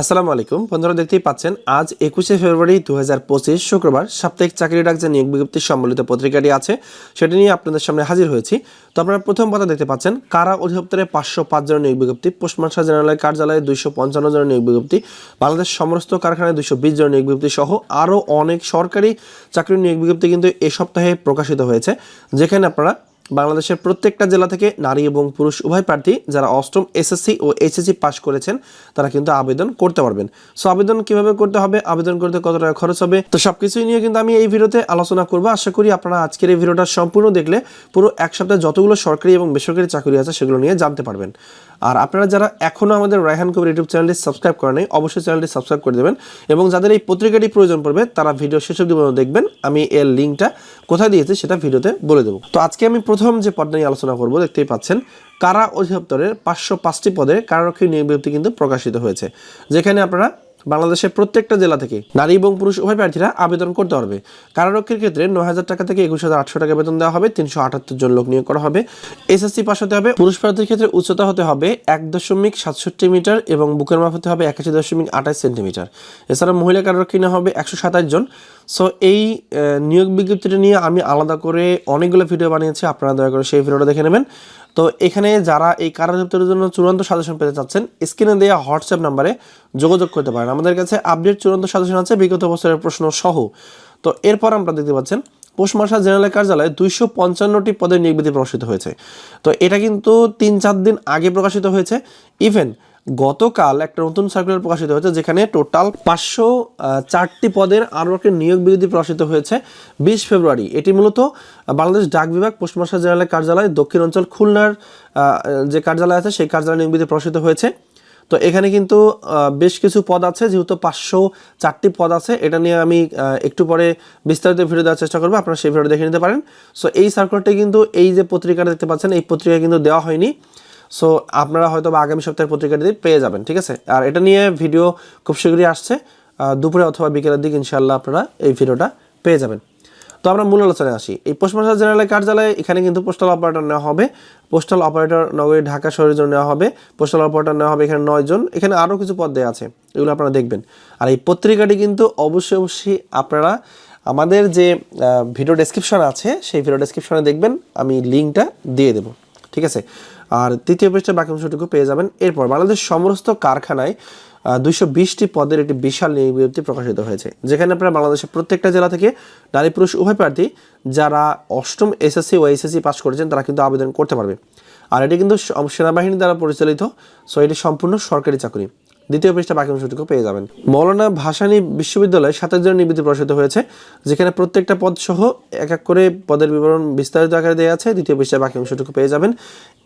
আসসালামু আলাইকুম। বন্ধুরা দেখতেই পাচ্ছেন, আজ একুশে ফেব্রুয়ারি দু হাজার পঁচিশ শুক্রবার সাপ্তাহিক চাকরি ডাক যে নিয়োগ বিজ্ঞপ্তি সম্বলিত পত্রিকাটি আছে, সেটি নিয়ে আপনাদের সামনে হাজির হয়েছি। তো আপনারা প্রথম পাতা দেখতে পাচ্ছেন, কারা অধিদপ্তরে পাঁচশো পাঁচ জনের নিয়োগ বিজ্ঞপ্তি, পোস্ট মাস্টার জেনারেলের কার্যালয়ে দুইশো পঞ্চান্ন জনের নিয়োগ বিজ্ঞপ্তি, বাংলাদেশ সমস্ত কারখানায় দুইশো বিশ জনের নিয়োগ বিজ্ঞপ্তি সহ আরও অনেক সরকারি চাকরির নিয়োগ বিজ্ঞপ্তি কিন্তু এ সপ্তাহে প্রকাশিত হয়েছে। যেখানে আপনারা বাংলাদেশের প্রত্যেকটা জেলা থেকে নারী এবং পুরুষ উভয় প্রার্থী যারা অষ্টম এসএসসি ও এইচএসসি পাস করেছেন, তারা কিন্তু আবেদন করতে পারবেন। সো আবেদন কীভাবে করতে হবে? আবেদন করতে কত টাকা খরচ হবে? তো সবকিছুই নিয়ে কিন্তু আমি এই ভিডিওতে আলোচনা করব। আশা করি আপনারা আজকের এই ভিডিওটা সম্পূর্ণ দেখলে পুরো এক সপ্তাহে যতগুলো সরকারি এবং বেসরকারি চাকরি আছে, সেগুলো নিয়ে জানতে পারবেন। আর আপনারা যারা এখনও আমাদের রায়হান কবির ইউটিউব চ্যানেলটি সাবস্ক্রাইব করেন নাই, অবশ্যই চ্যানেলটি সাবস্ক্রাইব করে দেবেন এবং যাদের এই পত্রিকাটি প্রয়োজন পড়বে, তারা ভিডিও শেষ অবধি দেখবেন। আমি এর লিঙ্কটা কোথায় দিয়েছি সেটা ভিডিওতে বলে দেবো। তো আজকে আমি প্রথম যে পদ নিয়ে আলোচনা করব, দেখতেই পাচ্ছেন, কারা অধিদপ্তরের পাঁচশো পাঁচটি পদে কারারক্ষী নিয়োগ বিজ্ঞপ্তি কিন্তু প্রকাশিত হয়েছে। যেখানে আপনারা বাংলাদেশের প্রত্যেকটা জেলা থেকে নারী এবং পুরুষ উভয় প্রার্থীরা আবেদন করতে পারবে। কারারক্ষীর ক্ষেত্রে নয় হাজার টাকা থেকে একুশ হাজার আটশো টাকা বেতন দেওয়া হবে, তিনশো আটাত্তর জন লোক নিয়োগ করা হবে। এসএসসি পাস হতে হবে, পুরুষ প্রার্থীর ক্ষেত্রে উচ্চতা হতে হবে এক দশমিক সাতষট্টি মিটার এবং বুকের মাপ হতে হবে একাশি দশমিক আঠাশ সেন্টিমিটার। এছাড়া মহিলা কারারক্ষী নেওয়া হবে একশো সাতাশ জন। সো এই নিয়োগ বিজ্ঞপ্তিটা নিয়ে আমি আলাদা করে অনেকগুলো ভিডিও বানিয়েছি, আপনারা দয়া করে সেই ভিডিওটা দেখে নেবেন। তো, এখানে যারা এই কারা দপ্তরের জন্য চূড়ান্ত সাজেশন পেতে চাচ্ছেন, স্ক্রিনে দেওয়া হোয়াটসঅ্যাপ নাম্বারে যোগাযোগ করতে পারেন। আমাদের কাছে আপডেট চূড়ান্ত সাজেশন আছে, বিগত বছরের প্রশ্ন সহ। তো, এরপর আমরা দেখতে পাচ্ছেন পোস্ট মার্শাল জেনারেল কার্যালয়ে দুইশো পঞ্চান্নটি পদের নিয়োগ বিজ্ঞপ্তি প্রকাশিত হয়েছে। তো, এটা কিন্তু তিন চার দিন আগে প্রকাশিত হয়েছে। ইভেন গতকাল একটা নতুন সার্কুলার প্রকাশিত হয়েছে যেখানে টোটাল পাঁচশো চারটি পদের আরও একটা নিয়োগ বিজ্ঞপ্তি প্রকাশিত হয়েছে বিশ ফেব্রুয়ারি। এটি মূলত বাংলাদেশ ডাক বিভাগ মার্শাল জেনারেল কার্যালয়, দক্ষিণ অঞ্চল, খুলনার যে কার্যালয় আছে সেই কার্যালয় নিয়োগ বিজ্ঞপ্তি প্রকাশিত হয়েছে। তো এখানে কিন্তু বেশ কিছু পদ আছে, যেহেতু পাঁচশো চারটি পদ আছে, এটা নিয়ে আমি একটু পরে বিস্তারিত ভিডিও দেওয়ার চেষ্টা করব, আপনারা সেই ভিডিও দেখে নিতে পারেন। সো এই সার্কুলারটি কিন্তু এই যে পত্রিকাটা দেখতে পাচ্ছেন, এই পত্রিকা কিন্তু দেওয়া হয়নি। সো আপনারা হয়তো বা আগামী সপ্তাহের পত্রিকাটি পেয়ে যাবেন, ঠিক আছে? আর এটা নিয়ে ভিডিও খুব শীঘ্রই আসছে। দুপুরে অথবা বিকেলের দিকে ইনশাল্লাহ আপনারা এই ভিডিওটা পেয়ে যাবেন। তো আমরা মূল আলোচনায় আসি। এই পোস্ট মাস্টার জেনারেলের কার্যালয়ে এখানে কিন্তু পোস্টাল অপারেটর নেওয়া হবে। পোস্টাল অপারেটর নগরী ঢাকা শহরের জন্য নেওয়া হবে। পোস্টাল অপারেটর নেওয়া হবে এখানে নয় জন। এখানে আরও কিছু পদ দেওয়া আছে, এগুলো আপনারা দেখবেন। আর এই পত্রিকাটি কিন্তু অবশ্যই অবশ্যই আপনারা আমাদের যে ভিডিও ডেসক্রিপশন আছে, সেই ভিডিও ডেসক্রিপশনে দেখবেন। আমি লিঙ্কটা দিয়ে দেবো। ঠিক আছে? আর তৃতীয় পৃষ্ঠে বাকি অংশটুকু পেয়ে যাবেন। এরপর বাংলাদেশ সমস্ত কারখানায় দুইশো বিশটি পদের একটি বিশাল নিয়োগ বিজ্ঞপ্তি প্রকাশিত হয়েছে। যেখানে আপনারা বাংলাদেশের প্রত্যেকটা জেলা থেকে নারী পুরুষ উভয় প্রার্থী যারা অষ্টম এসএসসি ও এসএসসি পাস করেছেন, তারা কিন্তু আবেদন করতে পারবে। আর এটি কিন্তু সেনাবাহিনী দ্বারা পরিচালিত, সো এটি সম্পূর্ণ সরকারি চাকরি। দ্বিতীয় পৃষ্ঠা বাকি অংশটুকু পেয়ে যাবেন। মৌলানা ভাসানী বিশ্ববিদ্যালয়ে সাতাশ জনের নিবৃত্তি প্রকাশিত হয়েছে, যেখানে প্রত্যেকটা পদ সহ এক এক করে পদের বিবরণ বিস্তারিত আকারে দেওয়া আছে। দ্বিতীয় পৃষ্ঠায় বাকি অংশটুকু পেয়ে যাবেন।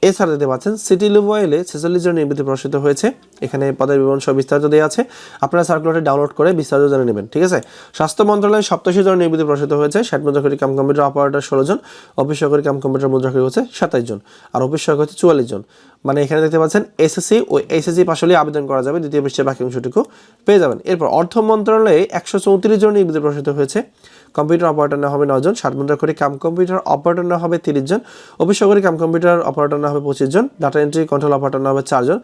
এছাড়া দিতে পাচ্ছেন, সিটি মোবাইলে ছেচল্লিশ জনের নিবৃত্তি প্রকাশিত হয়েছে। এখানে পদের বিবরণ সব বিস্তারিত দেওয়া আছে। আপনারা সার্কুলারটি ডাউনলোড করে বিস্তারিত জেনে নেবেন, ঠিক আছে? স্বাস্থ্য মন্ত্রণালয়ে সপ্তাশি জন নিবৃত্তি প্রকাশিত হয়েছে। ষাট মুদ্রাকরী কাম কম্পিউটার অপারেটর ষোলো জন, অফিস সহকারী কাম কম্পিউটার মুদ্রাকরী হচ্ছে সাতাইশ জন, আর অফিস সহকারী হচ্ছে চুয়াল্লিশ জন। মানে এখানে দেখতে পাচ্ছেন এসএসসি ও এসএসসি পাশ হলে আবেদন করা যাবে, দ্বিতীয় পৃষ্ঠের বাকি অংশটুকু পেয়ে যাবেন। এরপর অর্থ মন্ত্রণালয়ে একশো চৌত্রিশ জন নিয়োগ প্রসারিত হয়েছে। কম্পিউটার অপারেটর নেওয়া হবে নজন ষাট মুদ্রা করে কাম কম্পিউটার অপারেটর নেওয়া হবে তিরিশ জন সহকারী কাম কম্পিউটার অপারেটর নেওয়া হবে পঁচিশ জন, ডাটা এন্ট্রি কন্ট্রোল অপারেটর নেওয়া হবে চারজন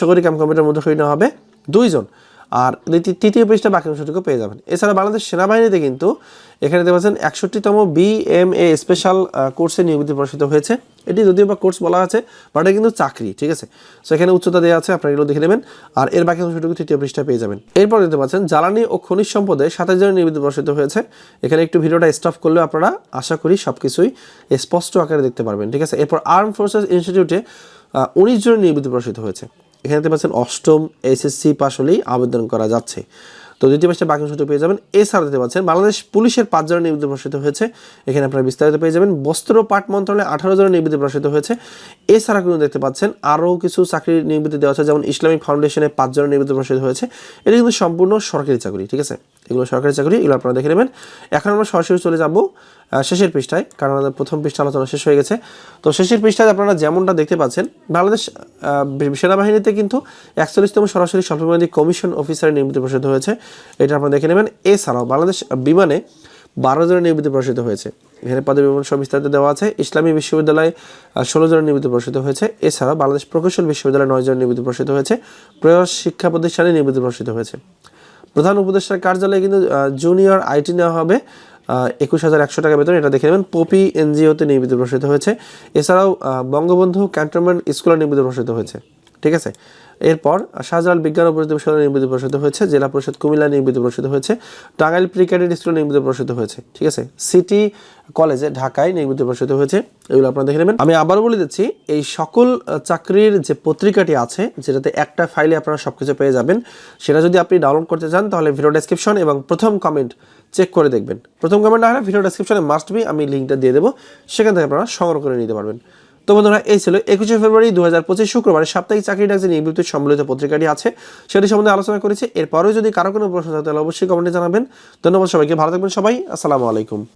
সহকারী কাম কম্পিউটার মুদ্রা নেওয়া হবে দুইজন আর তৃতীয় পৃষ্ঠা বাকি অংশটুকু পেয়ে যাবেন। এছাড়া বাংলাদেশ সেনাবাহিনীতে কিন্তু এখানে দেখতে পাচ্ছেন একষট্টিতম বিএমএ স্পেশাল কোর্সে নিয়োজিত প্রকাশিত হয়েছে। এটি যদিও বা কোর্স বলা আছে, বাট এটা কিন্তু চাকরি, ঠিক আছে? সো এখানে উচ্চতা দেওয়া আছে, আপনারা এগুলো দেখে নেবেন। আর এর বাকি অংশটুকু তৃতীয় পৃষ্ঠা পেয়ে যাবেন। এরপর দেখতে পাচ্ছেন, জ্বালানি ও খনিজ সম্পদে সাতাশ জনের নিয়োজিত প্রকাশিত হয়েছে। এখানে একটু ভিডিওটা স্টপ করলে আপনারা আশা করি সব কিছুই স্পষ্ট আকারে দেখতে পারবেন, ঠিক আছে? এরপর আর্ম ফোর্সেস ইনস্টিটিউটে উনিশ জনের নিয়োজিত প্রকাশিত হয়েছে। এখানে দেখতে পাচ্ছেন অষ্টম এসএসসি পাস হলেই আবেদন করা যাচ্ছে। তো দ্বিতীয় পাশে বাকি অংশটি পেয়ে যাবেন। এছাড়া দেখতে পাচ্ছেন, বাংলাদেশ পুলিশের পাঁচ জনের নিবৃত্তি প্রসারিত হয়েছে। এখানে আপনারা বিস্তারিত পেয়ে যাবেন। বস্ত্র পাট মন্ত্রণালয়ে আঠারো জনের নিবৃত্তি প্রকাশিত হয়েছে। এছাড়া কিন্তু দেখতে পাচ্ছেন, আরও কিছু চাকরির নিবৃত্তি দেওয়া আছে, যেমন ইসলামিক ফাউন্ডেশনে পাঁচ জনের নিবৃত্তি প্রকাশিত হয়েছে। এটা কিন্তু সম্পূর্ণ সরকারি চাকরি, ঠিক আছে? এগুলো সরকারি চাকরি, এগুলো আপনারা দেখে নেবেন। এখন আমরা সরাসরি চলে যাব শেষের পৃষ্ঠায়, কারণ আমাদের প্রথম পৃষ্ঠা আলোচনা শেষ হয়ে গেছে। তো শেষের পৃষ্ঠায় আপনারা যেমনটা দেখতে পাচ্ছেন, বাংলাদেশ সেনাবাহিনীতে কিন্তু একচল্লিশতম সরাসরি স্বল্পমেয়াদী কমিশন অফিসারের নিযুক্তি প্রসারিত হয়েছে। এটা আপনারা দেখে নেবেন। এছাড়াও বাংলাদেশ বিমানে বারো জনের নিযুক্তি প্রসারিত হয়েছে। এখানে পদবী বিবরণ সব বিস্তারিত দেওয়া আছে। ইসলামী বিশ্ববিদ্যালয়ে ষোলো জনের নির্বাচিত প্রসারিত হয়েছে। এছাড়া বাংলাদেশ প্রকৌশল বিশ্ববিদ্যালয়ে নয় জন নির্বাচিত প্রসারিত হয়েছে। প্রয়াস শিক্ষা প্রতিষ্ঠানে নির্বাচিত প্রসারিত হয়েছে। প্রধান উপদেষ্টার কার্যালয়ে কিন্তু জুনিয়র আইটি নেওয়া হবে। একুশ হাজার একশো টাকা বেতন, এটা দেখে নেবেন। পপি এনজিওতে নির্মিত, প্রসারিত হয়েছে। এছাড়াও বঙ্গবন্ধু ক্যান্টনমেন্ট স্কুলে নির্মিত, প্রসারিত হয়েছে। ঠিক আছে? এরপর শাহজালাল বিজ্ঞান ও প্রযুক্তি নির্মিত প্রসারিত হয়েছে, জেলা পরিষদ কুমিল্লা নির্মিত প্রসারিত হয়েছে, টাঙ্গাইল প্রি ক্যাডেট স্কুলে নির্মিত প্রসারিত হয়েছে, ঠিক আছে? সিটি কলেজে ঢাকায় নির্মিত প্রসারিত হয়েছে, এগুলো আপনারা দেখে নেবেন। আমি আবারও বলে দিচ্ছি, এই সকল চাকরির যে পত্রিকাটি আছে, যেটাতে একটা ফাইলে আপনারা সব কিছু পেয়ে যাবেন, সেটা যদি আপনি ডাউনলোড করতে চান, তাহলে ভিডিও ডেসক্রিপশন এবং প্রথম কমেন্ট চেক করে দেখবেন। প্রথম কমেন্ট না হলে ভিডিও ডেসক্রিপশনে মাস্ট বি আমি লিঙ্কটা দিয়ে দেবো, সেখান থেকে আপনারা সংগ্রহ করে নিতে পারবেন। তো বন্ধুরা, এই ছিল একুশে ফেব্রুয়ারি দু হাজার পঁচিশ শুক্রবার সাপ্তাহিক চাকরি ডাক যে নিবৃত্ত সম্বলিত পত্রিকাটি আছে। সেটি সম্বন্ধে আলোচনা করেছি। এরপরেও যদি কারও কোনো প্রশ্ন থাকে, তাহলে অবশ্যই কমেন্টে জানাবেন। ধন্যবাদ সবাইকে। ভালো থাকবেন সবাই। আসসালামু আলাইকুম।